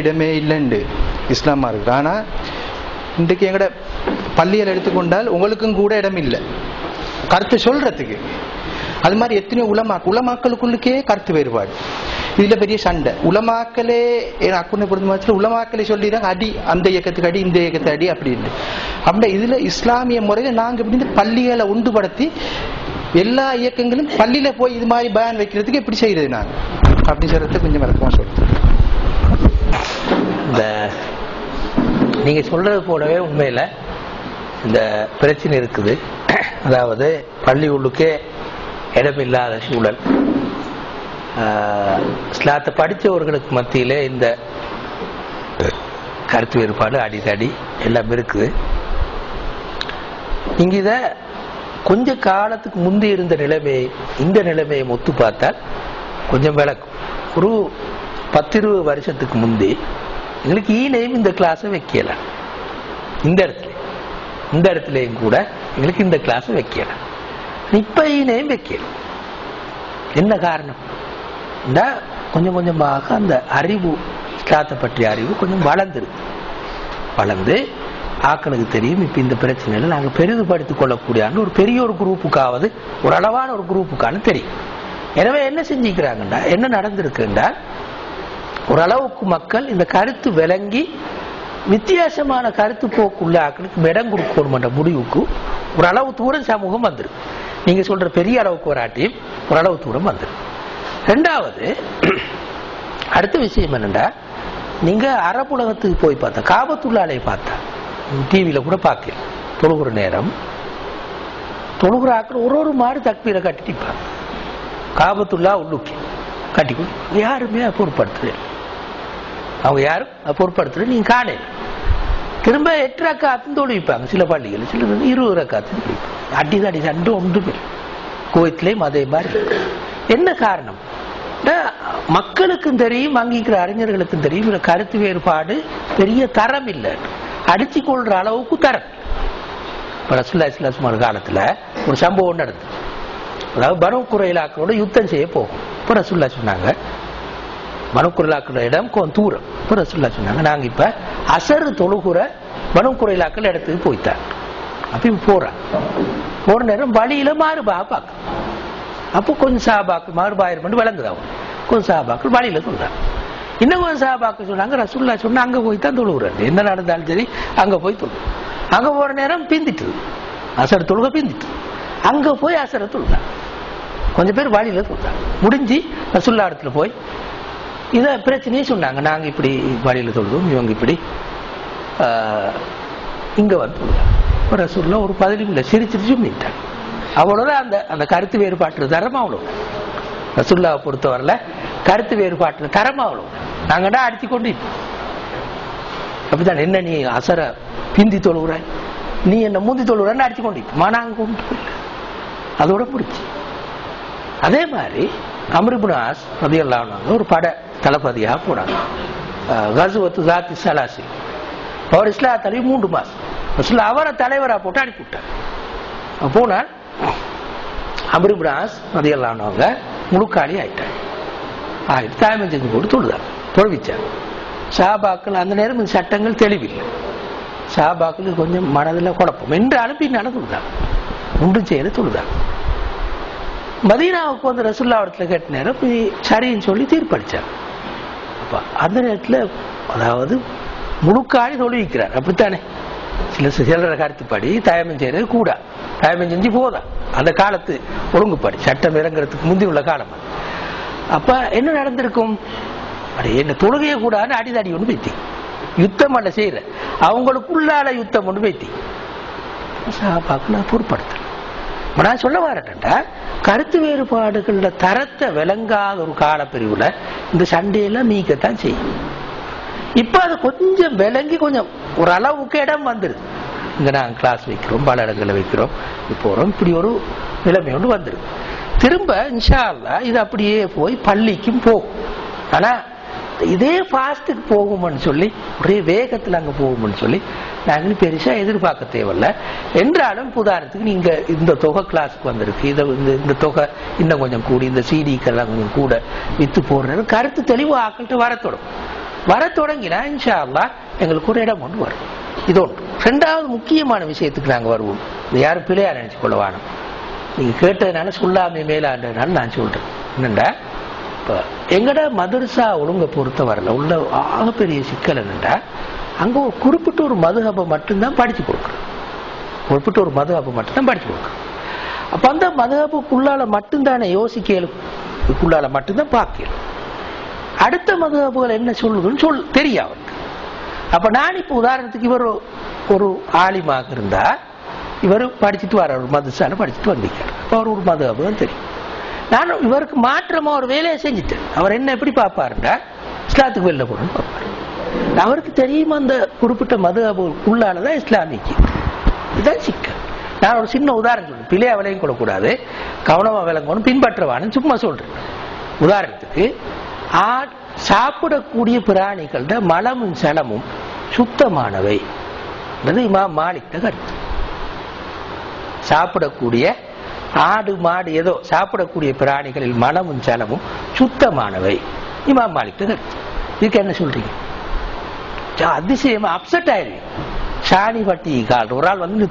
இடமே இல்லைண்டு. இஸ்லாமா இருக்கு ஆனா இன்றைக்கு எங்கட பள்ளியில் எடுத்துக்கொண்டால் உங்களுக்கும் கூட இடம் இல்லை. கருத்து சொல்றதுக்கு. அது மாதிரி எத்தனையோ உலமா உலமாக்களுக்குள்ளுக்கே கருத்து வேறுபாடு. இதுல பெரிய சண்டை. உலமாக்களே என் அக்குனை பொறுத்த மாதிரி உலமாக்களே சொல்லிடுறாங்க அடி அந்த இயக்கத்துக்கு அடி இந்த இயக்கத்தை அடி அப்படின்னு அப்படின்னா இதுல இஸ்லாமிய முறையில நாங்க இப்படி பள்ளிகளை உண்டுபடுத்தி எல்லா இயக்கங்களும் பள்ளியில போய் இது மாதிரி பயன் வைக்கிறதுக்கு எப்படி செய்யறது நாங்க அப்படின்னு சொல்றது கொஞ்சம் விளக்கமா சொல்றேன். இந்த நீங்க சொல்றது போலவே உண்மையில இந்த பிரச்சனை இருக்குது. அதாவது பள்ளி உள்ளுக்கே இடமில்லாத சூழல். ஆஹ், இஸ்லாத்தை படித்தவர்களுக்கு மத்தியிலே இந்த கருத்து வேறுபாடு அடிதடி எல்லாம் இருக்குது. நீங்க இத கொஞ்ச காலத்துக்கு முந்தி இருந்த நிலைமையை இந்த நிலைமையை ஒத்து பார்த்தால் கொஞ்சம் விளக்கும். ஒரு பத்து இருபது வருஷத்துக்கு முந்தி எங்களுக்கு ஈலையும் இந்த கிளாஸை வைக்கல. இந்த இடத்துல. இந்த இடத்துலயும் கூட எங்களுக்கு இந்த கிளாஸ் வைக்கல. இப்ப ஈலையும் வைக்கல. என்ன காரணம்? கொஞ்சம் கொஞ்சமாக அந்த அறிவு கிளாத்தை பற்றிய அறிவு கொஞ்சம் வளர்ந்துருக்கு. வளர்ந்து ஆக்களுக்கு தெரியும் இப்ப இந்த பிரச்சனையில நாங்க பெரிதுபடுத்திக் கொள்ளக்கூடிய ஒரு பெரிய ஒரு குரூப்புக்காவது ஒரு அளவான ஒரு குரூப்புக்கான தெரியும். எனவே என்ன செஞ்சுக்கிறாங்கன்னா என்ன நடந்திருக்குன்னா ஓரளவுக்கு மக்கள் இந்த கருத்து விளங்கி வித்தியாசமான கருத்து போக்குள்ள ஆக்களுக்கு இடம் கொடுக்கணும்ன்ற முடிவுக்கு ஓரளவு தூரம் சமூகம் வந்துடும் நீங்க சொல்ற பெரிய அளவுக்கு வராட்டியும் ஓரளவு தூரம் வந்துடும் ரெண்டாவது அடுத்த விஷயம் என்னென்னா நீங்க அரபுலகத்துக்கு போய் பார்த்தா காபத்துள்ளாலே பார்த்தா டிவியில கூட பார்க்கல. தொழுகிற நேரம் தொழுகிற ஆக்கள் ஒரு ஒரு மாடு தக்பீரை கட்டிப்பாங்க காபத்துள்ளா உள்ளுக்கி கட்டி யாருமே பொருட்படுத்துவேன் அவங்க யாரும் அதை பொருட்படுத்துறது நீங்க காணல திரும்ப எட்டு ரக்காத்தும் தொழுவிப்பாங்க சில பள்ளிகள் சில இருபது ரக்காத்தும் தொழுவிப்பாங்க. அடி அடி சண்டை ஒன்றுமே கோயத்திலேயும் அதே மாதிரி. என்ன காரணம்? மக்களுக்கும் தெரியும் அங்கிக்கிற அறிஞர்களுக்கும் தெரியும் கருத்து வேறுபாடு பெரிய தரம் இல்லை. அடிச்சு கொள்ற அளவுக்கு தரம். இப்ப ரசுல்லா இஸ்லாஸ்மார் காலத்துல ஒரு சம்பவம் நடந்தது. அதாவது பனு குறையிலாக்களோட யுத்தம் செய்ய போகும். இப்ப ரசுல்லா சொன்னாங்க மனுக்குரலாக்கள் இடம் கொஞ்சம் தூரம். ரசுல்லா சொன்னாங்க நாங்க இப்ப அசரு தொழுகுற பனு இடத்துக்கு போய்த்தான் அப்ப போற. போறாங்க போற நேரம் வழியில மாறுபா பார்க்க. அப்போ கொஞ்சம் சாபாக்கள் மாறுபாயிரம் விளங்குது அவங்க கொஞ்சம் சாபாக்கள் வழியில சொல்றாங்க இன்னும் கொஞ்சம் சாபாக்கள் சொன்னாங்க ரசுல்லா சொன்னா அங்க போய் தான் தொழுகுறாரு. என்ன நடந்தாலும் சரி அங்க போய் தொழு. அங்க போற நேரம் பிந்திட்டு. அசர் தொழுக பிந்திட்டு. அங்க போய் அசர தொழுகிறாங்க கொஞ்சம் பேர் வழியில தொழுறாங்க முடிஞ்சு ரசுல்லா இடத்துல போய் இதை பிரச்சனையே சொன்னாங்க. நாங்க இப்படி வழியில் தொழுதும் இவங்க இப்படி ஆஹ், இங்க வந்து தொழுறாங்க ஒரு பதிலும் இல்லை சிரிச்சிருச்சும் நின்றாங்க அவ்வளோதான் அந்த அந்த கருத்து வேறுபாட்டு தரம் அவ்வளோ ரசுல்லாவை பொறுத்தவரையில் கருத்து வேறுபாட்டு தரம் அவ்வளவு. நாங்கடா அடிச்சு கொண்டு இருப்போம். அப்படிதான் என்ன நீ அசர பிந்தி தொழுகிற நீ என்ன முந்தி தொழுகிறன்னு அடிச்சு கொண்டு மானாங்க நாங்க கொண்டு அதோட முடிச்சு அதே மாதிரி அமிர்புனாஸ் ரதியல்லாஹு ஒரு படை தளபதியாக போனாங்க கசுவத்து ஜாத்தி சலாசி. அவர் இஸ்லாத்தலி மூன்று மாசம். ரசூலுல்லாஹ் அவரை தலைவரா போட்டு அனுப்பிவிட்டார். போனால் அமிர்பிராஸ் மதியல்லானவங்க முழுக்காளி ஆயிட்டாங்க ஆயிட்டு தாய்மஞ்சத்துக்கு போட்டு தொழுதாங்க தொழுவிச்சாங்க ஷாபாக்கள் அந்த நேரம் இந்த சட்டங்கள் தெளிவில்லை. ஷாபாக்களுக்கு கொஞ்சம் மனதில் குழப்பம். என்றாலும் அனுப்பி தொழுதாங்க ஒன்றும் செய்யல தொழுதாங்க மதீனாவுக்கு வந்து ரசுல்லா இடத்துல கேட்ட நேரம் சரின்னு சொல்லி தீர்ப்பளிச்சார். அந்த நேரத்துல அதாவது முழுக்காடி தொழுவிக்கிறார் அப்படித்தானே? சில சிலர கருத்துப்படி தயமம் செய்யறது கூட தயமம் செஞ்சு போதா? அந்த காலத்து ஒழுங்குப்படி சட்டம் இறங்குறதுக்கு முந்தி உள்ள காலம் அது. அப்ப என்ன நடந்திருக்கும்? அப்படி என்ன தொழுகைய கூடாதுன்னு அடிதடி ஒன்று பேத்தி. யுத்தம் அல்ல செய்யற. அவங்களுக்குள்ளால யுத்தம் ஒன்று பேத்தி. சாப்பாக்கு நான் பொருட்படுத்தல நான் சொல்ல வரட்டா. கருத்து வேறுபாடுகளில் தரத்தை விளங்காத ஒரு காலப்பிரிவுல இந்த சண்டையெல்லாம் நீக்கத்தான் செய்யும். இப்ப அது கொஞ்சம் விளங்கி கொஞ்சம் ஒரு அளவுக்கு இடம் வந்துருது. இங்க நாங்கள் கிளாஸ் வைக்கிறோம் பல இடங்களை வைக்கிறோம். இப்போ போறோம் இப்படி ஒரு நிலைமை ஒன்று வந்துருது. திரும்ப இன்ஷா இது அப்படியே போய் பள்ளிக்கும் போகும். ஆனா இதே ஃபாஸ்ட்டுக்கு போகும்னு சொல்லி ஒரே வேகத்தில் அங்க போகும்னு சொல்லி நாங்கள் பெருசா எதிர்பார்க்க தேவையில்ல. என்றாலும் இப்ப உதாரணத்துக்கு நீங்க இந்த தொகை கிளாஸுக்கு வந்திருக்கு. இதை இந்த இந்த தொகை இன்னும் கொஞ்சம் கூடி இந்த சிடிக்கெல்லாம் கொஞ்சம் கூட வித்து போடுறது கருத்து தெளிவு ஆக்கள்கிட்ட வர தொடங்கும். வர தொடங்கினா இன்ஷா அல்லா எங்களுக்கு ஒரு இடம் ஒன்று வரும். இது ஒன்று. ரெண்டாவது முக்கியமான விஷயத்துக்கு நாங்க வருவோம். இது யாரும் பிள்ளையா நினைச்சு கொள்ள வேணும். நீங்க கேட்டதுனால சொல்லாமே மேலாண்டதுனால நான் சொல்கிறேன் என்னண்டா? இப்போ எங்கட மதுரசா ஒழுங்கை பொறுத்த வரல. உள்ள ஆகப்பெரிய சிக்கல் என்னென்னா அங்கே ஒரு குறிப்பிட்ட ஒரு மதுஹபை மட்டும்தான் படிச்சு கொடுக்குறோம் குறிப்பிட்ட ஒரு மதுஹபை மட்டும்தான் படிச்சு கொடுக்குறோம் அப்போ அந்த மதுஹபுக்குள்ளால மட்டும்தானே யோசிக்கலும்? இதுக்குள்ளால மட்டும்தான் பார்க்கலும். அடுத்த மதுஹபுகள் என்ன சொல்லுதுன்னு சொல் தெரியும் அவருக்கு. அப்போ நான் இப்போ உதாரணத்துக்கு இவர் ஒரு ஆலிமாக இருந்தால் இவர் படிச்சுட்டு வர ஒரு மதுசால படிச்சுட்டு வந்திருக்கார். அப்போ அவர் ஒரு மதுஹபு தான் தெரியும். நானும் இவருக்கு மாற்றமா ஒரு வேலையை செஞ்சுட்டேன். அவர் என்ன எப்படி பார்ப்பாருண்டா? இஸ்லாத்துக்கு வெளில போகணும்னு பார்ப்பாரு. அவருக்கு தெரியுமா அந்த குறிப்பிட்ட மது உள்ளாலதான் இஸ்லாமிக்கு? இதுதான் சிக்கல். நான் ஒரு சின்ன உதாரணம் சொல்றேன். பிள்ளையா விலையும் கொள்ளக்கூடாது. கவனமா விளங்கணும். பின்பற்றவான்னு சும்மா சொல்றேன். உதாரணத்துக்கு ஆ சாப்பிடக்கூடிய பிராணிகளோட மலமும் சனமும் சுத்தமானவை. இமாம் கருத்து. சாப்பிடக்கூடிய ஆடு மாடு ஏதோ சாப்பிடக்கூடிய பிராணிகளில் மலமும் சலமும் சுத்தமானவை. இமாம் மாலிக் கருத்து இதுக்கு என்ன சொல்றீங்க? அதிசயமா அப்செட் ஆயிரு. சாணி பட்டி கால் ஒரு ஆள் வந்து நீ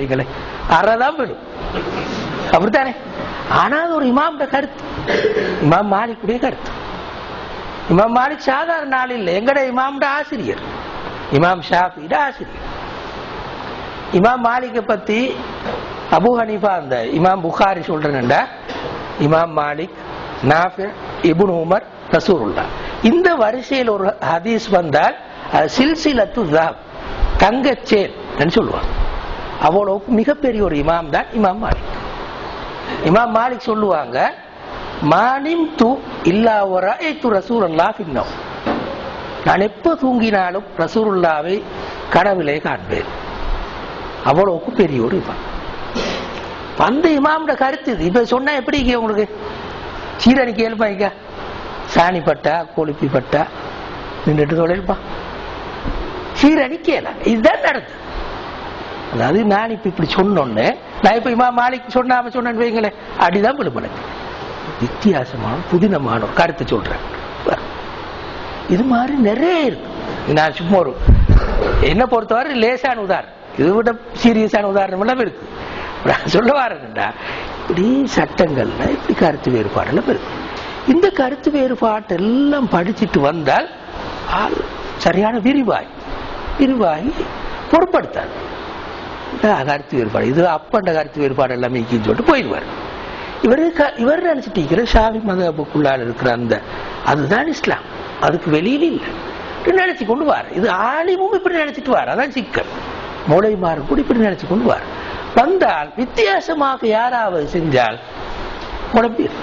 வைக்கல அறதான் போயிடும் அப்படித்தானே? ஆனா அது ஒரு இமாம்ட கருத்து. இமாம் மாலிக்குடைய கருத்து. இமாம் மாலிக் சாதாரண ஆள் இல்லை. எங்கட இமாம்ட ஆசிரியர்? இமாம் ஷாஃபிட ஆசிரியர். இமாம் மாலிக்கை பத்தி அபு ஹனீஃபா அந்த இமாம் புகாரி சொல்றேன்டா இமாம் மாலிக் நாஃபி இப்னு உமர் ரசூருல்லா இந்த வரிசையில் ஒரு ஹதீஸ் வந்தால் அது சில்சிலத்து தாப் சொல்லுவாங்க. அவ்வளவுக்கு மிகப்பெரிய ஒரு இமாம் தான் இமாம் மாலிக் இமாம் மாலிக் சொல்லுவாங்க மானிம் து இல்லா ஒரு ரசூல் பின்னம் நான் எப்போ தூங்கினாலும் ரசூருல்லாவை கனவிலே காண்பேன். அவ்வளவுக்கு பெரிய ஒரு இமாம் அந்த இமாமோட கருத்து இது. இப்ப சொன்னா எப்படி உங்களுக்கு? சீரணி கேள்பாய்க்கா சாணி பட்டா கொழுப்பி பட்டா நின்றுட்டு தொழில்பா சீரணி கேள. இதுதான் நடந்தது அதாவது நான் இப்ப இப்படி சொன்னோன்னு நான் இப்ப இமா மாலிக் சொன்னாம சொன்னேன்னு வைங்களேன். அடிதான் விழுமனுக்கு வித்தியாசமான புதினமான கருத்து கருத்தை சொல்றேன். இது மாதிரி நிறைய இருக்கு. நான் சும்மா ஒரு என்ன பொறுத்தவரை லேசான உதாரணம். இதை விட சீரியஸான உதாரணம் எல்லாம் இருக்கு. சொல்ல வரதுண்டா இப்படி சட்டங்கள்ல இப்படி கருத்து வேறுபாடு இருக்கு இந்த கருத்து வேறுபாட்டு எல்லாம் படிச்சுட்டு வந்தால் ஆள் சரியான விரிவாய் விரிவாகி பொருட்படுத்தாது. கருத்து வேறுபாடு இது அப்பண்ட கருத்து வேறுபாடு எல்லாமே இக்கின்னு சொல்லிட்டு போயிடுவார். இவர் க- இவர் நினைச்சிட்டு இருக்கிற ஷாவி மதபுக்குள்ளால் இருக்கிற அந்த அதுதான் இஸ்லாம். அதுக்கு வெளியில இல்லை. இப்படி நினைச்சு கொண்டு வார். இது ஆலிமும் இப்படி நினைச்சிட்டு வார். அதான் சிக்கல். மூளைமாறு கூட இப்படி நினைச்சு கொண்டு வார். வந்தால் வித்தியாசமாக யாராவது செஞ்சால் குழம்பிடும்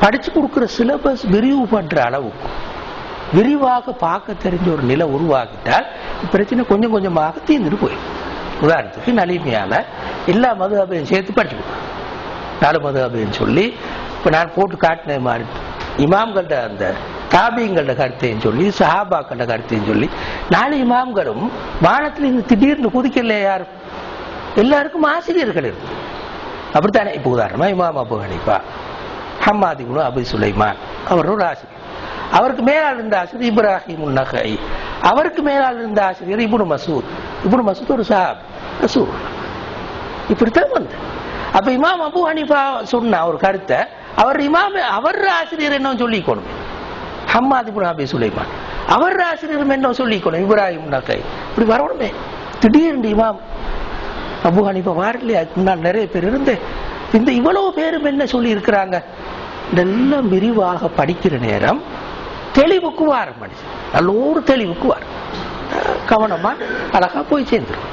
படிச்சு கொடுக்கிற சிலபஸ் விரிவு பண்ற அளவுக்கு விரிவாக பார்க்க தெரிஞ்ச ஒரு நிலை உருவாக்கிட்டால் பிரச்சனை கொஞ்சம் கொஞ்சமாக தீர்ந்துட்டு போயிடும். உதாரணத்துக்கு நலிமையால எல்லா மது அபையும் சேர்த்து படிச்சு நாலு மது அபயம் சொல்லி இப்ப நான் போட்டு காட்டின மாதிரி. இமாம்கள்ட அந்த தாபியங்கள்ட கருத்தையும் சொல்லி சஹாபாக்கள்ட கருத்தையும் சொல்லி நாலு இமாம்களும் வானத்தில் இருந்து திடீர்னு குதிக்கல யாரும்? எல்லாருக்கும் ஆசிரியர்கள் இருக்கு அப்படித்தானே? இப்போ உதாரணமா இமாம் அபு ஹனிஃபா ஹம்மாதி குணு அபு சுலைமான் அவர் ஒரு ஆசிரியர். அவருக்கு மேலால் இருந்த ஆசிரியர் இப்ராஹிம் நகை அவருக்கு மேலால் இருந்த ஆசிரியர் இபுனு மசூத். இபுனு மசூத் ஒரு சஹாப் ரசூல். இப்படித்தான் வந்து அப்ப இமாம் அபு ஹனிஃபா சொன்ன ஒரு கருத்தை அவர் இமாம் அவர் ஆசிரியர் என்ன சொல்லிக்கணும் ஹம்மாதி புனாபி சுலைமான். அவர் ஆசிரியர் என்ன சொல்லிக்கணும் இப்ராஹிம் நகை இப்படி வரணுமே. திடீர்னு இமாம் அபு ஹனிஃபா வாரலையே அதுக்கு முன்னால் நிறைய பேர் இருந்து இந்த இவ்வளவு பேரும் என்ன சொல்லி இருக்கிறாங்க இதெல்லாம் விரிவாக படிக்கிற நேரம் தெளிவுக்கு வாரம் மனுஷன் நல்ல ஒரு தெளிவுக்கு வாரம் கவனமா அழகா போய் சேர்ந்துரும்.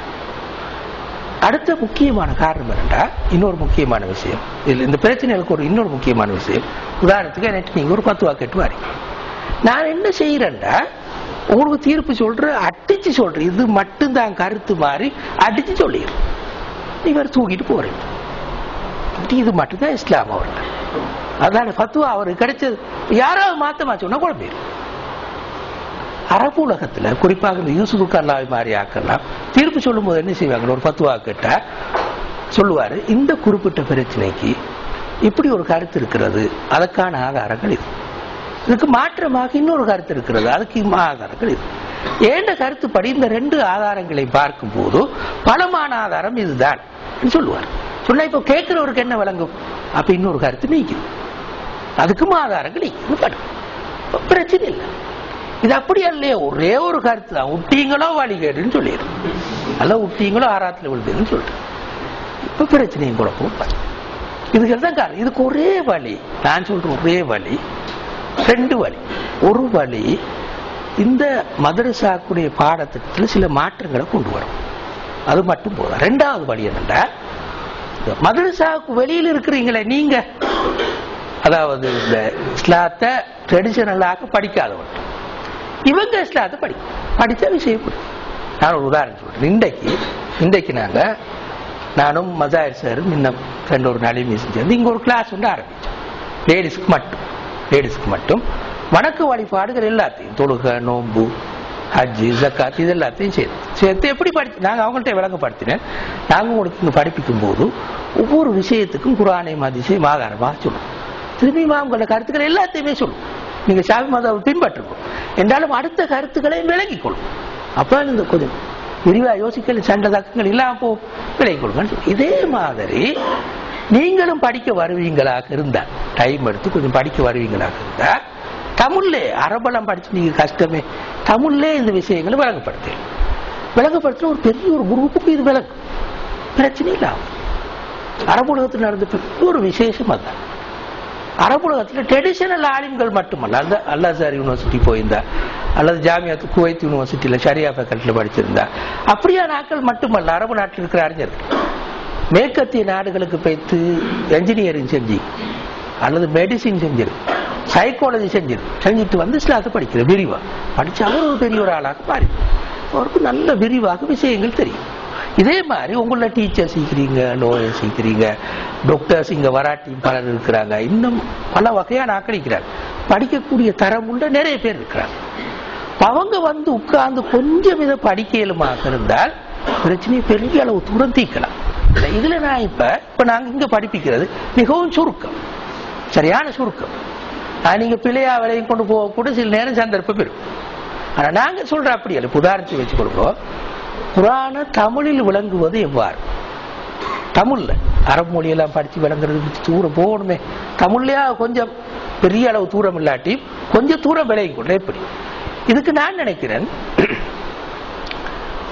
அடுத்த முக்கியமான காரணம் என்னண்டா? இன்னொரு முக்கியமான விஷயம். இதுல இந்த பிரச்சனைகளுக்கு ஒரு இன்னொரு முக்கியமான விஷயம். உதாரணத்துக்கு எனக்கு நீங்க ஒரு பத்து வாக்கு வாரீங்க. நான் என்ன செய்கிறேன்டா உங்களுக்கு தீர்ப்பு சொல்கிறேன் அடிச்சு சொல்றேன் இது மட்டும்தான் கருத்து மாதிரி அடிச்சு சொல்லிடுறேன் இவர் தூக்கிட்டு போறீங்க இப்படி இது மட்டும்தான் இஸ்லாம் அவர்கள். அதான் ஃபத்துவா அவருக்கு கிடைச்சது. யாராவது மாத்தமா சொன்னா குழம்பிடும் அரபு உலகத்துல குறிப்பாக இந்த யூசுஃபுக்கு அல்லாவை மாதிரி ஆக்கலாம் தீர்ப்பு சொல்லும் போது என்ன செய்வாங்க? ஒரு பத்துவா கேட்டா சொல்லுவாரு இந்த குறிப்பிட்ட பிரச்சனைக்கு இப்படி ஒரு கருத்து இருக்கிறது அதற்கான ஆதாரங்கள் இது. இதுக்கு மாற்றமாக இன்னொரு கருத்து இருக்கிறது அதுக்கு ஆதாரங்கள் இது. ஏண்ட கருத்துப்படி இந்த ரெண்டு ஆதாரங்களை பார்க்கும் போது பலமான ஆதாரம் இதுதான் சொல்லுவார். சொன்னா இப்போ கேட்கிறவருக்கு என்ன விளங்கும்? அப்ப இன்னொரு கருத்து நீக்குது அதுக்கும் ஆதாரங்கள் நீக்குது பிரச்சனை இல்லை. இது அப்படி இல்லையே ஒரே ஒரு கருத்து தான். விட்டீங்களோ வழிகேடுன்னு சொல்லிடு. அல்ல விட்டீங்களோ ஆறாத்துல விழுதுன்னு சொல்லிட்டு இப்ப பிரச்சனையும் குழப்பம் இதுக்கு தான் காரணம். இதுக்கு ஒரே வழி நான் சொல்றேன் ஒரே வழி ரெண்டு வழி. ஒரு வழி இந்த மதரசாக்குடைய பாடத்திட்டத்தில் சில மாற்றங்களை கொண்டு வரும். அது மட்டும் போதும். ரெண்டாவது வழி என்னன்னா இந்த மதரசாவுக்கு வெளியில் இருக்கிறீங்களே நீங்க. அதாவது இந்த இஸ்லாத்தை ட்ரெடிஷனலாக படிக்காதவர்கள். இவங்க இஸ்லாத்தை படி படித்தா விஷயம் புரியும். நான் ஒரு உதாரணம் சொல்றேன். இன்றைக்கு இன்றைக்கு நாங்க நானும் மசாயர் சாரும் இன்னும் ரெண்டு ஒரு நாளையும் செஞ்சு இங்க ஒரு கிளாஸ் வந்து ஆரம்பிச்சோம். லேடிஸ்க்கு மட்டும். லேடிஸ்க்கு மட்டும். வணக்க வழிபாடுகள் எல்லாத்தையும் தொழுக நோம்பு ஹஜ்ஜு ஜக்காத் இது எல்லாத்தையும் சேர்த்து சேர்த்து எப்படி படிச்சு நாங்கள் அவங்கள்ட்ட விளங்கப்படுத்தினேன் நாங்கள் உங்களுக்கு இங்கே படிப்பிக்கும் போது ஒவ்வொரு விஷயத்துக்கும் குரானை மதிசை மாதாரமாக சொல்லுவோம். திரும்பி உங்களோட கருத்துக்கள் எல்லாத்தையுமே சொல்லுவோம். நீங்க சாமி மதம் பின்பற்றுக்கும் என்றாலும் அடுத்த கருத்துக்களை விளங்கிக் கொள்ளும் அப்ப இந்த கொஞ்சம் விரிவா யோசிக்கல சண்டை தக்கங்கள் இல்லாம போ விளங்கிக் கொள்ளுங்க இதே மாதிரி நீங்களும் படிக்க வருவீங்களாக இருந்தா டைம் எடுத்து கொஞ்சம் படிக்க வருவீங்களாக இருந்தா தமிழ்ல அரபெல்லாம் படிச்சு நீங்க கஷ்டமே தமிழ்லே இந்த விஷயங்களை விளங்கப்படுத்து விளங்கப்படுத்தின ஒரு பெரிய ஒரு குரூப்புக்கு இது விளங்கும். பிரச்சனை இல்லாம. அரபு உலகத்தில் நடந்த பெரிய ஒரு விசேஷம் அதான். அரபு உலகத்தில் ட்ரெடிஷனல் ஆலிம்கள் மட்டுமல்ல. அந்த அல்லாசார் யூனிவர்சிட்டி போயிருந்தா அல்லது ஜாமியாத்து குவைத் யூனிவர்சிட்டியில் ஷரியா ஃபேக்கல்ட்டியில் படிச்சிருந்தா. அப்படியான ஆக்கள் மட்டுமல்ல. அரபு நாட்டில் இருக்கிற அறிஞர்கள் மேற்கத்திய நாடுகளுக்கு போய்த்து என்ஜினியரிங் செஞ்சு அல்லது மெடிசின் செஞ்சிரு சைக்காலஜி செஞ்சிரு செஞ்சுட்டு வந்து இஸ்லாத்தை படிக்கிற விரிவா. படிச்சு அவர் ஒரு பெரிய ஒரு ஆளாக மாறி. அவருக்கு நல்ல விரிவாக விஷயங்கள் தெரியும். இதே மாதிரி உங்கள டீச்சர் சீக்கிறீங்க லோயர் சீக்கிறீங்க டாக்டர்ஸ் இங்க வராட்டி பலர் இருக்கிறாங்க. இன்னும் பல வகையான ஆக்களிக்கிறாங்க படிக்கக்கூடிய தரம் உள்ள நிறைய பேர் இருக்கிறாங்க. அவங்க வந்து உட்கார்ந்து கொஞ்சம் இதை படிக்கலுமாக இருந்தால் பிரச்சனையை பெரிய அளவு துரத்திக்கலாம். இதுல நான் இப்ப இப்ப நாங்க இங்க படிப்பிக்கிறது மிகவும் சுருக்கம். சரியான சுருக்கம். நான் நீங்க பிள்ளையா விலையும் கொண்டு போக கூட சில நேரம் சந்தர்ப்பம் இருக்கும். ஆனா நாங்க சொல்ற அப்படி இல்லை உதாரணத்தை வச்சு கொடுப்போம் குரான தமிழில் விளங்குவது எவ்வாறு? தமிழ்ல. அரபு மொழியெல்லாம் படிச்சு விளங்குறது தூரம் போகணுமே. தமிழ்லயா? கொஞ்சம் பெரிய அளவு தூரம் இல்லாட்டி கொஞ்சம் தூரம் விலகி கொள்ள எப்படி இதுக்கு நான் நினைக்கிறேன்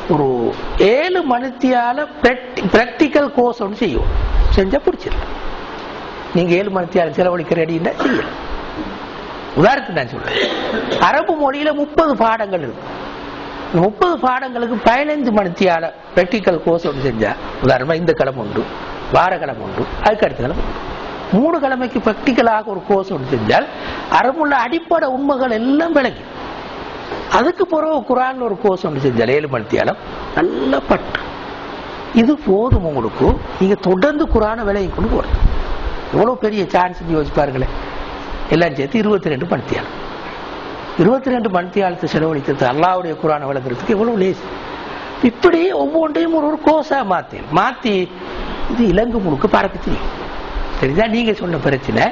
ஒரு ஏழு மணித்தியால பிராக்டிக்கல் கோர்ஸ் ஒன்று செய்யும் செஞ்சா பிடிச்சிடலாம். நீங்க ஏழு மணித்தியால செலவழிக்கிற அடின்னா செய்யலாம். உதாரணத்துக்கு நான் சொல்றேன். அரபு மொழியில முப்பது பாடங்கள் இருக்கு. முப்பது பாடங்களுக்கு பதினைந்து மணித்தியால பிராக்டிக்கல் கோர்ஸ் ஒன்று செஞ்சா உதாரணமாக இந்த கிழமை உண்டு வார கிழமை உண்டு அதுக்கு அடுத்த கிழமை உண்டு. மூணு கிழமைக்கு பிராக்டிக்கலாக ஒரு கோர்ஸ் ஒன்று செஞ்சால் அறமுள்ள அடிப்படை உண்மைகள் எல்லாம் விளங்கி. அதுக்கு பிறகு குரான் ஒரு கோர்ஸ் ஒன்று செஞ்சால் ஏழு மணித்தியாலம் நல்ல பட்டு. இது போதும் உங்களுக்கு. நீங்கள் தொடர்ந்து குரான விலையை கொண்டு போகிறது எவ்வளோ பெரிய சான்ஸ் யோசிச்சு பாருங்களேன். எல்லாம் சேர்த்து இருபத்தி ரெண்டு மணித்தியாலம். இருபத்தி ரெண்டு மணித்தியாலத்தை செலவழித்தது அல்லாவுடைய குரான வளர்க்கறதுக்கு எவ்வளவு லேஸ் இப்படி ஒவ்வொன்றையும் ஒரு ஒரு கோர்ஸா மாத்தி மாத்தி இது இலங்கு முழுக்க பறக்க தெரியும் சரிதா நீங்க சொன்ன பிரச்சனை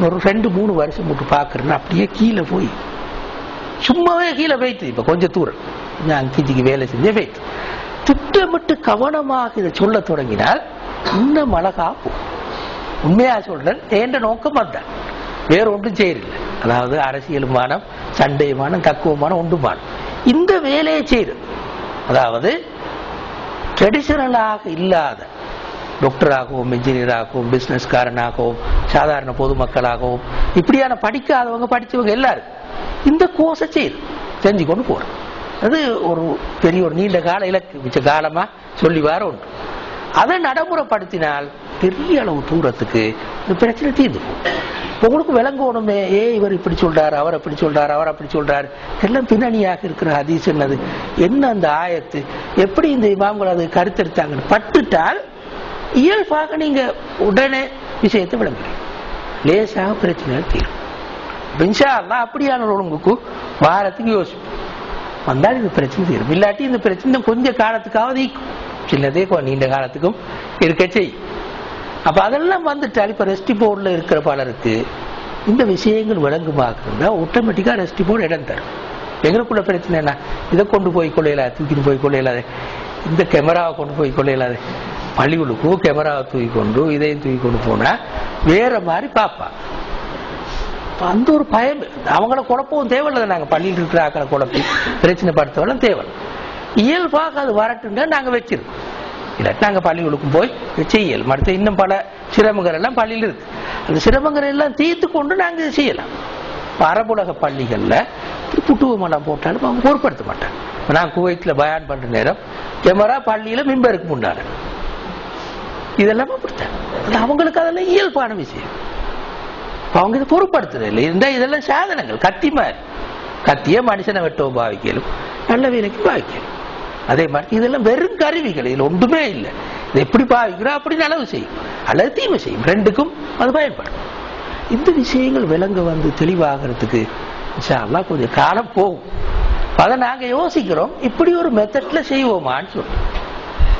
ஒரு ரெண்டு மூணு வருஷம் மட்டும் பாக்குறேன்னு அப்படியே கீழே போய். சும்மாவே கீழே போயிட்டு இப்ப கொஞ்சம் தூரம். நான் கிஞ்சிக்கு வேலை செஞ்சே போயிட்டு. திட்டமிட்டு கவனமாக இதை சொல்ல தொடங்கினால் இன்னும் அழகா போகும். உண்மையா சொல்றேன் என்ற நோக்கம் அதுதான். வேற ஒன்றும் செய்யறதில்லை. அதாவது அரசியலுமானம் சண்டையுமானம் தக்குவமானம் ஒன்றுமானம் இந்த வேலையை செய்யுது அதாவது ட்ரெடிஷனலாக இல்லாத டாக்டராகவும் இன்ஜினியராகவும் பிசினஸ்காரனாகவும் சாதாரண பொதுமக்களாகவும் இப்படியான படிக்காதவங்க படிச்சவங்க எல்லாரும் இந்த கோர்ஸை செய்யுது செஞ்சு கொண்டு போகிறோம் அது ஒரு பெரிய ஒரு நீண்ட கால இலக்கு. மிச்ச காலமா சொல்லி வர ஒன்று. அதை நடைமுறைப்படுத்தினால் பெரிய அளவு தூரத்துக்கு இந்த பிரச்சனை தீர்ந்து போகும். உங்களுக்கு விளங்கணுமே. ஏ இவர் இப்படி சொல்றாரு அவர் அப்படி சொல்றாரு அவர் அப்படி சொல்றாரு. எல்லாம் பின்னணியாக இருக்கிற ஹதீஸ் என்னது? என்ன அந்த ஆயத்து? எப்படி இந்த இமாம்கள் அது கருத்தெடுத்தாங்கன்னு? பட்டுட்டால் இயல்பாக நீங்க உடனே விஷயத்தை விளங்குறீங்க. லேசாக பிரச்சனை தீரும். இன்ஷா அல்லாஹ் அப்படியான ஒழுங்குக்கு வாரத்துக்கு யோசிப்போம். வந்தால் இந்த பிரச்சனை தீரும். இல்லாட்டி இந்த பிரச்சனை கொஞ்சம் காலத்துக்காவது சின்னதே நீண்ட காலத்துக்கும் இருக்க செய்யும். அப்ப அதெல்லாம் வந்துட்டால் இப்ப ரெஸ்டி போர்டில் இருக்கிற பலருக்கு இந்த விஷயங்கள் விளங்குமாக்குறதா ஆட்டோமேட்டிக்கா ரெஸ்டி போர்டு இடம் தரும். எங்களுக்குள்ள பிரச்சனை என்ன? இதை கொண்டு போய் கொள்ளையிலாது தூக்கிட்டு போய் கொள்ளையிலாது. இந்த கேமராவை கொண்டு போய் கொள்ளையிலாது. பள்ளிகளுக்கோ கேமராவை தூக்கி கொண்டு இதையும் தூக்கி கொண்டு போனா வேற மாதிரி பார்ப்பான் அந்த ஒரு பயம் அவங்கள குழப்பவும் தேவையில்லை. நாங்க பள்ளியில் இருக்கிற ஆக்களை குழப்பி பிரச்சனை படுத்தவெல்லாம் தேவை இயல்பாக அது வரட்டுங்க நாங்க வச்சிருக்கோம். இல்லாட்டி நாங்க பள்ளிகளுக்கும் போய் செய்யலாம். அடுத்து இன்னும் பல சிரமங்கள் எல்லாம் பள்ளியில் இருக்கு. அந்த சிரமங்கள் எல்லாம் தீர்த்து கொண்டு நாங்க இதை செய்யலாம். இப்ப பள்ளிகளில் பள்ளிகள்ல புட்டுவமெல்லாம் போட்டாலும் அவங்க பொருட்படுத்த மாட்டாங்க. நான் குவைத்தில் பயான் பண்ற நேரம் எமரா பள்ளியில மிம்பருக்கு முன்னாடி இதெல்லாம் அப்படித்தான். அவங்களுக்கு அதெல்லாம் இயல்பான விஷயம். அவங்க இதை பொருட்படுத்துறது இல்லை. இருந்தா இதெல்லாம் சாதனங்கள். கத்தி மாதிரி. கத்திய மனுஷனை வெட்டவும் பாவிக்கலும். நல்ல வேலைக்கு பாவிக்கலும். அதே மாதிரி இதெல்லாம் வெறும் கருவிகள் இதில் ஒன்றுமே இல்லை. இது எப்படி பாவிக்கிறோம் அப்படி நலவு செய்யும். அல்லது தீமை செய்யும். ரெண்டுக்கும் அது பயன்படும். இந்த விஷயங்கள் விலங்கு வந்து தெளிவாகிறதுக்கு இன்ஷா கொஞ்சம் காலம் போகும். அதை நாங்கள் யோசிக்கிறோம். இப்படி ஒரு மெத்தட்ல செய்வோமான்னு சொல்றோம்.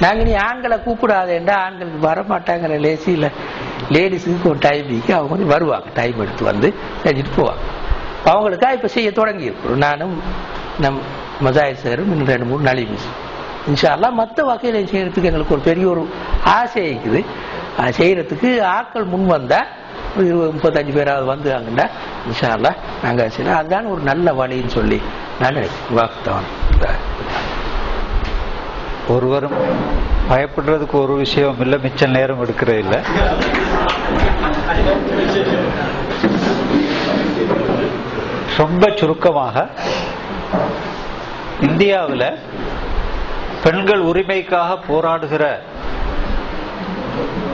நாங்கள் நீ ஆண்களை கூப்பிடாதேண்டா ஆண்களுக்கு வரமாட்டாங்கிற லேசியில் லேடிஸுக்கு ஒரு டைமிங்க்கு அவங்க வந்து வருவாங்க. டைம் எடுத்து வந்து செஞ்சுட்டு போவாங்க. அவங்களுக்காக இப்போ செய்ய தொடங்கி இருக்கிறோம் நானும் நம் மசாயர் சேரும் இன்னும் ரெண்டு மூணு நலி மிஸ் இன்ஷால்லாம் மற்ற வகையில செய்யறதுக்கு எங்களுக்கு ஒரு பெரிய ஒரு ஆசை இருக்குது. அது செய்யறதுக்கு ஆட்கள் முன் வந்தா இருபது முப்பத்தஞ்சு பேராவது வந்தாங்கன்னா இன்ஷால்லா நாங்க செய்யலாம் அதுதான் ஒரு நல்ல வழின்னு சொல்லி நான் நினைக்கிறேன். வாக்குத்தான் ஒருவரும் பயப்படுறதுக்கு ஒரு விஷயம் இல்லை மிச்ச நேரம் எடுக்கிறது இல்லை. ரொம்ப சுருக்கமாக இந்தியாவில் பெண்கள் உரிமைக்காக போராடுகிற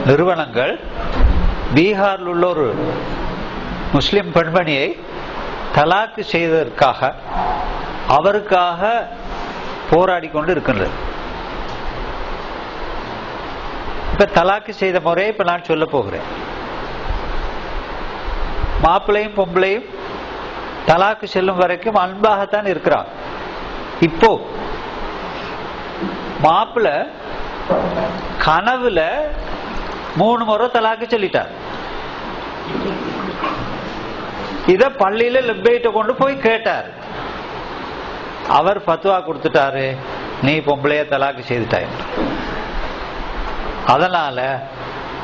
நிறுவனங்கள் பீகாரில் உள்ள ஒரு முஸ்லிம் பெண்மணியை தலாக்கு செய்ததற்காக அவருக்காக போராடி கொண்டு இருக்கின்றது இப்ப தலாக்கு செய்த முறையை இப்ப நான் சொல்ல போகிறேன். மாப்பிள்ளையும் பொம்பளையும் தலாக்கு செல்லும் வரைக்கும் அன்பாகத்தான் இருக்கிறான் இப்போ மாப்பிள்ள கனவுல மூணு முறை தலாக்கு சொல்லிட்டார். இத பள்ளியில லெப்பைட்ட கொண்டு போய் கேட்டார். அவர் பத்துவா கொடுத்துட்டாரு. நீ பொம்பளைய தலாக்கு செய்துட்டாய். அதனால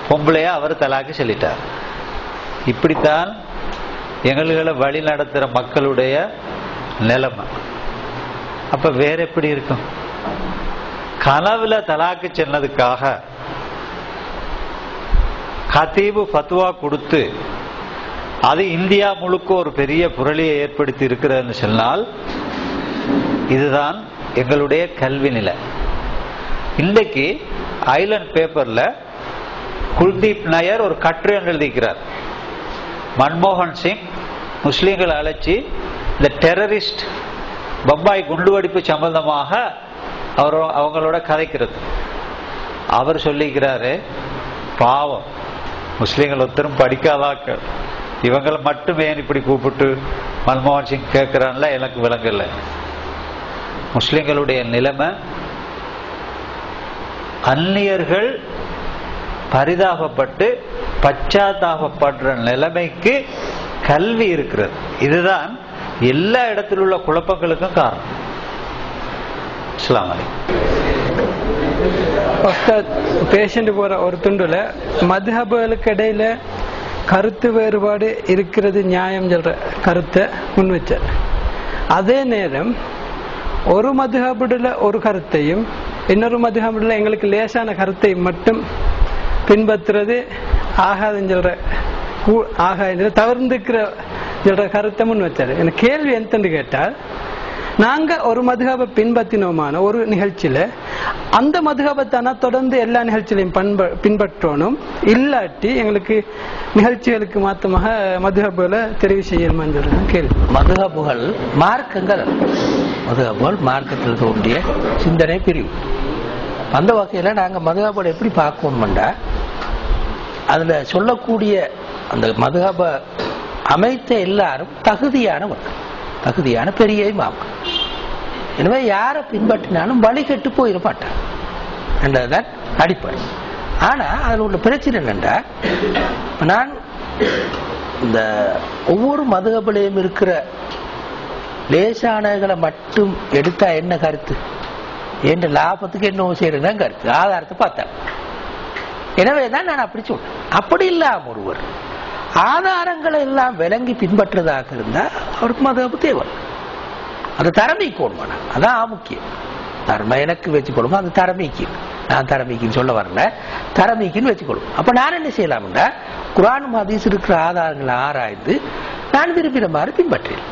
பொம்பளைய அவர் தலாக்கு சொல்லிட்டார். இப்படித்தான் எங்களை வழி நடத்துற மக்களுடைய நிலைமை. அப்ப வேற எப்படி இருக்கும்? கனவுல தலாக்கு சென்னதுக்காக கத்தீபு பத்துவா கொடுத்து அது இந்தியா முழுக்க ஒரு பெரிய புரளியை ஏற்படுத்தி இருக்கிறதுன்னு சொன்னால் இதுதான் எங்களுடைய கல்வி நிலை. இன்றைக்கு ஐலண்ட் பேப்பர்ல குல்தீப் நயர் ஒரு கட்டுரை எழுதிக்கிறார் மன்மோகன் சிங் முஸ்லீம்களை அழைச்சி இந்த டெரரிஸ்ட் பம்பாய் குண்டுவெடிப்பு சம்பந்தமாக அவர் அவங்களோட கதைக்கிறது. அவர் சொல்லிக்கிறாரு பாவம் முஸ்லீம்கள் ஒருத்தரும் படிக்காதாக்கள். இவங்களை மட்டும் ஏன் இப்படி கூப்பிட்டு மன்மோகன் சிங் கேட்கிறான்ல எனக்கு விளங்கல. முஸ்லிம்களுடைய நிலைமை அந்நியர்கள் பரிதாபப்பட்டு பச்சாத்தாபப்படுற நிலைமைக்கு கல்வி இருக்கிறது. இதுதான் எல்லா இடத்தில் உள்ள குழப்பங்களுக்கும் காரணம். இஸ்லாமலை. பேஷண்ட் போற ஒரு துண்டுல மதுஹபுகளுக்கு இடையில கருத்து வேறுபாடு இருக்கிறது நியாயம் சொல்ற கருத்தை முன் அதே நேரம் ஒரு மதுஹபுடுல ஒரு கருத்தையும் இன்னொரு மதுஹபுடுல எங்களுக்கு லேசான கருத்தை மட்டும் பின்பற்றுறது ஆகாதுன்னு சொல்ற ஆகாது தவிர்த்துக்கிற தவிர்ந்துக்கிற சொல்ற கருத்தை முன் வச்சாரு எனக்கு கேள்வி எந்தன்னு கேட்டால் நாங்க ஒரு மதுகாபை பின்பற்றினோமான ஒரு நிகழ்ச்சியில அந்த மதுகாபத்தானா தொடர்ந்து எல்லா நிகழ்ச்சியிலையும் பண்ப- பின்பற்றணும். இல்லாட்டி எங்களுக்கு நிகழ்ச்சிகளுக்கு மாத்தமாக மதுகாபுகளை தெரிவு செய்யணுமான்னு சொல்றேன் கேள்வி. மதுகபுகள் மார்க்கங்கள். மதுகாபுகள் மார்க்கத்தில் தோன்றிய சிந்தனை பிரிவு. அந்த வகையில நாங்க மதுகாபுகளை எப்படி பார்க்கணும்டா அதுல சொல்லக்கூடிய அந்த மதுகாப அமைத்த எல்லாரும் தகுதியானவர்கள். தகுதியான பெரிய இமாம்கள் எனவே யாரை பின்பற்றினாலும் வழி கெட்டு போயிட மாட்டார். என்றதுதான் அடிப்படை. ஆனா அதுல உள்ள பிரச்சனை என்னண்டா நான் இந்த ஒவ்வொரு மதுகபிலையும் இருக்கிற லேசானகளை மட்டும் எடுத்தா என்ன கருத்து? என்ற லாபத்துக்கு என்ன செய்யறதுதான் கருத்து. ஆதாரத்தை பார்த்தேன் எனவே தான் நான் அப்படி சொல்றேன். அப்படி இல்லாம ஒருவர் ஆதாரங்களை எல்லாம் விளங்கி பின்பற்றதாக இருந்தா அவருக்கு மதகு தேவை. அது தரமைக்கு அதான் முக்கியம் தர்ம எனக்கு வச்சுக்கொள்ளும் அது தரமைக்கு. நான் தரமைக்குன்னு சொல்ல வரல. தரமைக்குன்னு வச்சுக்கொள்ளும். அப்ப நான் என்ன செய்யலாம்னா குரான் ஹதீஸ் இருக்கிற ஆதாரங்களை ஆராய்ந்து நான் விரும்பின மாதிரி பின்பற்றேன்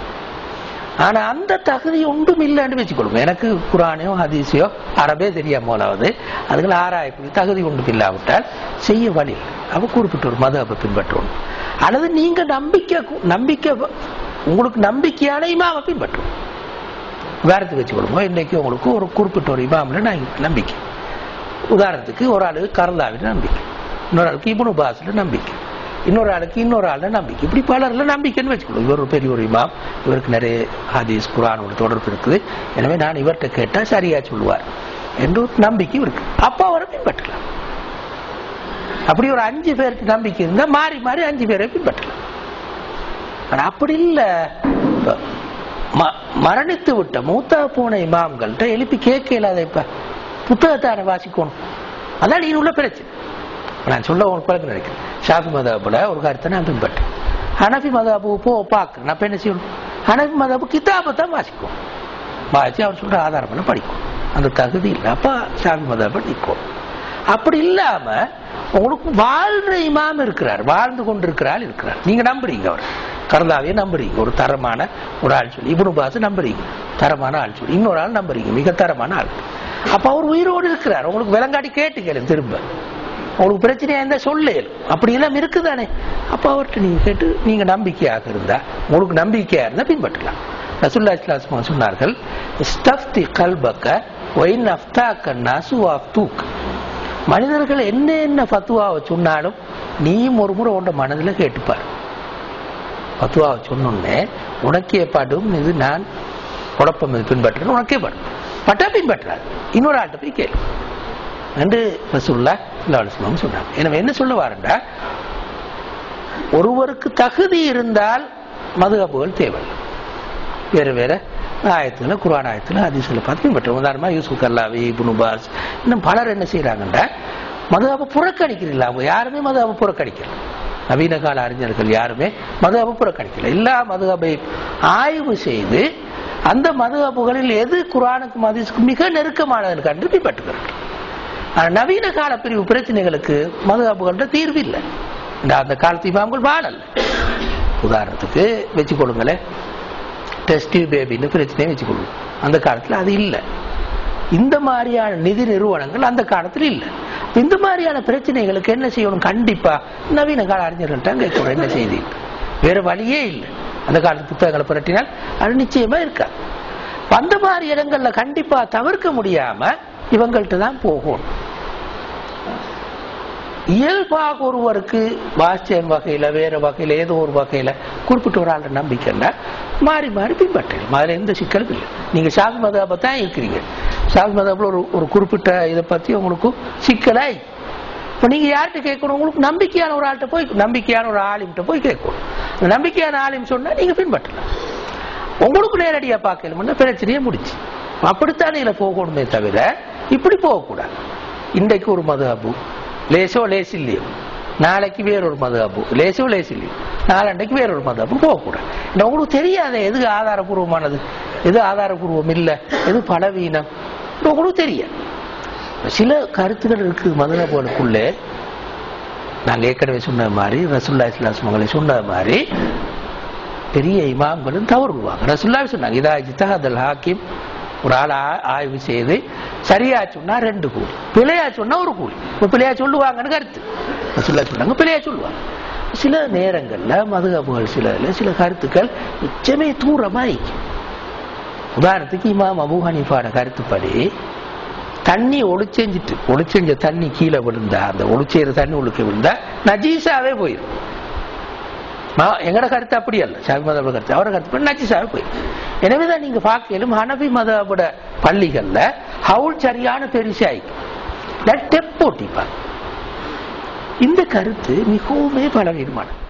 ஆனா அந்த தகுதி ஒன்றும் இல்லைன்னு வச்சுக்கொள்ளும். எனக்கு குரானையோ ஹதீஸையோ அரபே தெரியாம போலாவது அதுகளை ஆராய்ப்பு தகுதி ஒன்றும் இல்லாவிட்டால் செய்ய வழி அவ குறிப்பிட்ட ஒரு மத அப்ப பின்பற்றணும் அல்லது நீங்க நம்பிக்கை நம்பிக்கை உங்களுக்கு நம்பிக்கையான இமாம பின்பற்றும். உதாரணத்துக்கு வச்சுக்கொள்ளுங்க இன்னைக்கு உங்களுக்கு ஒரு குறிப்பிட்ட ஒரு இமாமில் நான் நம்பிக்கை. உதாரணத்துக்கு ஒரு ஆளுக்கு கரந்தாவில நம்பிக்கை. இன்னொரு ஆளுக்கு இபுனு பாஸ்ல நம்பிக்கை. இன்னொரு ஆளுக்கு இன்னொரு ஆள்ல நம்பிக்கை. இப்படி பலர்ல நம்பிக்கைன்னு வச்சுக்கணும் இவர் ஒரு பெரிய ஒரு இமாம். இவருக்கு நிறைய ஹதீஸ் குரானோட தொடர்பு இருக்குது. எனவே நான் இவர்கிட்ட கேட்டா சரியா சொல்லுவார். என்று நம்பிக்கை இருக்கு. அப்போ அவரை பின்பற்றலாம். அப்படி ஒரு அஞ்சு பேருக்கு நம்பிக்கை இருந்தா மாறி மாறி அஞ்சு பேரை பின்பற்றலாம். ஆனா அப்படி இல்ல. ம- மரணித்து விட்ட மூத்தா போன இமாம்கள்ட்ட எழுப்பி கேட்க இல்லாத இப்ப புத்தகத்தான வாசிக்கணும். அதான் நீ உள்ள பிரச்சனை நான் சொல்ல உங்களுக்கு பழக்கம் நினைக்கிறேன் ஷாஃபி மதாபுல ஒரு கருத்தை நான் பின்பற்றேன். ஹனஃபி மதாபு போ பார்க்க நான் இப்ப என்ன செய்யணும்? ஹனஃபி மதாபு கிதாபை தான் வாசிக்கும். வாசிச்சு அவர் சொல்ற ஆதாரம் பண்ண படிக்கும். அந்த தகுதி இல்லை. அப்ப ஷாஃபி மதாபை நிற்கும். அப்படி இல்லாம உங்களுக்கு வாழ்ற இமாம் இருக்கிறார் வாழ்ந்து கொண்டிருக்கிறாள் இருக்கிறார். நீங்க நம்புறீங்க அவர். கரந்தாவே நம்புறீங்க. ஒரு தரமான ஒரு ஆள் சொல்லி இவனு பாசு நம்புறீங்க. தரமான ஆள் சொல்லி இன்னொரு ஆள் நம்புறீங்க. மிக தரமான ஆள். அப்ப அவர் உயிரோடு இருக்கிறார். உங்களுக்கு விலங்காடி கேட்டு கேளு திரும்ப. உங்களுக்கு பிரச்சனையா இருந்தா சொல்லேன் அப்படி எல்லாம் இருக்குதானே? அப்ப அவர்கிட்ட நீங்க கேட்டு நீங்க நம்பிக்கையாக இருந்தா உங்களுக்கு நம்பிக்கையா இருந்தா பின்பற்றலாம். ரசுல்லா இஸ்லாஸ்மா சொன்னார்கள் ஸ்டஃப்தி கல்பக்க ஒயின் அஃப்தாக்க நசு அஃப்தூக். மனிதர்கள் என்ன என்ன ஃபத்துவாவை சொன்னாலும் நீயும் ஒரு முறை உண்ட மனதில் கேட்டுப்பார். ஃபத்துவாவை சொன்னோன்னே உனக்கே படும் இது நான் குழப்பம் இது பின்பற்றுறது உனக்கே படும் பட்டா பின்பற்றாது. இன்னொரு ஆள்கிட்ட போய் கேளு. என்று ரசூல்லா இல்லாஸ்லாம் சொன்னாங்க. எனவே என்ன சொல்லுவாருண்டா ஒருவருக்கு தகுதி இருந்தால் மதுகப்புகள் தேவை. வேற வேற ஆயத்துல குரான் ஆயத்துல அதிசல பார்த்து பின்பற்றும் உதாரணமா யூசுப் கல்லாவி புனுபாஸ் இன்னும் பலர் என்ன செய்யறாங்கன்றா மதுகாபை புறக்கணிக்கிறீங்களா? அவங்க யாருமே மதுகாபை புறக்கணிக்கல. நவீன கால அறிஞர்கள் யாருமே மதுகாபை புறக்கணிக்கல. எல்லா மதுகாபை ஆய்வு செய்து அந்த மதுகாப்புகளில் எது குரானுக்கும் அதிசுக்கும் மிக நெருக்கமானது கண்டு பின்பற்றுகிறார்கள். ஆனால் நவீன கால பிரிவு பிரச்சனைகளுக்கு மதுகாப்புகள்ன்ற தீர்வு இல்லை. இந்த அந்த காலத்து இமாம்கள் வாழல. உதாரணத்துக்கு வச்சுக்கொள்ளுங்களேன் டெஸ்ட் பேபின்னு பிரச்சனையை வச்சுக்கொள்வோம் அந்த காலத்துல அது இல்லை. இந்த மாதிரியான நிதி நிறுவனங்கள் அந்த காலத்துல இல்லை. இந்த மாதிரியான பிரச்சனைகளுக்கு என்ன செய்யணும்? கண்டிப்பா நவீன கால அறிஞர்கள்ட்ட கேட்கணும் என்ன செய்தி? வேற வழியே இல்லை. அந்த காலத்து புத்தகங்களை புரட்டினால் அது நிச்சயமா இருக்கா? அந்த மாதிரி இடங்கள்ல கண்டிப்பா தவிர்க்க முடியாம இவங்கள்ட்ட தான் போகணும். இயல்பாக ஒருவருக்கு பாஸ்டியன் வகையில வேற வகையில ஏதோ ஒரு வகையில குறிப்பிட்ட ஒரு ஆள் நம்பிக்கைன்னா மாறி மாறி பின்பற்றலாம். அதுல எந்த சிக்கலும் இல்லை. நீங்க சாமி மதாப தான் இருக்கிறீங்க. சாமி மதாபுல ஒரு ஒரு குறிப்பிட்ட இதை பத்தி உங்களுக்கு சிக்கலாய் இப்ப நீங்க யார்கிட்ட கேட்கணும்? உங்களுக்கு நம்பிக்கையான ஒரு ஆள்கிட்ட போய் நம்பிக்கையான ஒரு ஆளுகிட்ட போய் கேட்கணும். அந்த நம்பிக்கையான ஆளும் சொன்னா நீங்க பின்பற்றலாம். உங்களுக்கு நேரடியா பார்க்கணும்னா பிரச்சனையே முடிச்சு அப்படித்தான் இதுல போகணுமே தவிர இப்படி போகக்கூடாது. இன்றைக்கு ஒரு மதாபு லேசோ லேசு இல்லையோ நாளைக்கு வேறொரு மதுகாப்பு லேசோ லேசு இல்லையோ நாளண்டைக்கு வேறொரு மது போகக்கூடாது உங்களுக்கு தெரியாத எது ஆதாரபூர்வமானது எது ஆதாரபூர்வம் இல்லை எது பலவீனம் உங்களுக்கு தெரியாது சில கருத்துக்கள் இருக்கு மதுகாப்புகளுக்குள்ளே நாங்கள் ஏற்கனவே சொன்ன மாதிரி ரசுல்லா இஸ்லாஸ் மகளை சொன்ன மாதிரி பெரிய இமாம்களும் தவறுவாங்க ரசுல்லாவே சொன்னாங்க இதா ஜித்தஹதல் ஹாக்கிம் ஒரு ஆள் ஆய்வு செய்து சரியா சொன்னா ரெண்டு கூலி பிழையா சொன்னா ஒரு கூலி. இப்ப பிழையா சொல்லுவாங்கன்னு கருத்து. ரசுல்லா சொன்னாங்க பிழையா சொல்லுவாங்க. சில நேரங்கள்ல மதுகபுகள் சில சில கருத்துக்கள் நிச்சயமே தூரமா உதாரணத்துக்கு இமாம் அபு ஹனீஃபான கருத்துப்படி தண்ணி ஒளிச்செஞ்சிட்டு ஒளிச்செஞ்ச தண்ணி கீழே விழுந்தா அந்த ஒளிச்செய்ற தண்ணி உள்ளுக்கு விழுந்தா நஜீஸாவே போயிடும் எங்கட கருத்து அப்படி அல்ல ஷாஃபி மதபோட கருத்து. அவரோட கருத்து நச்சு நஜீஸாவே போய். எனவேதான் நீங்க பார்க்கலும் ஹனபி மதபோட பள்ளிகள்ல ஹவுல் சரியான பெருசாயிக்கும் போட்டிப்பார். இந்த கருத்து மிகவுமே பலவீனமானது.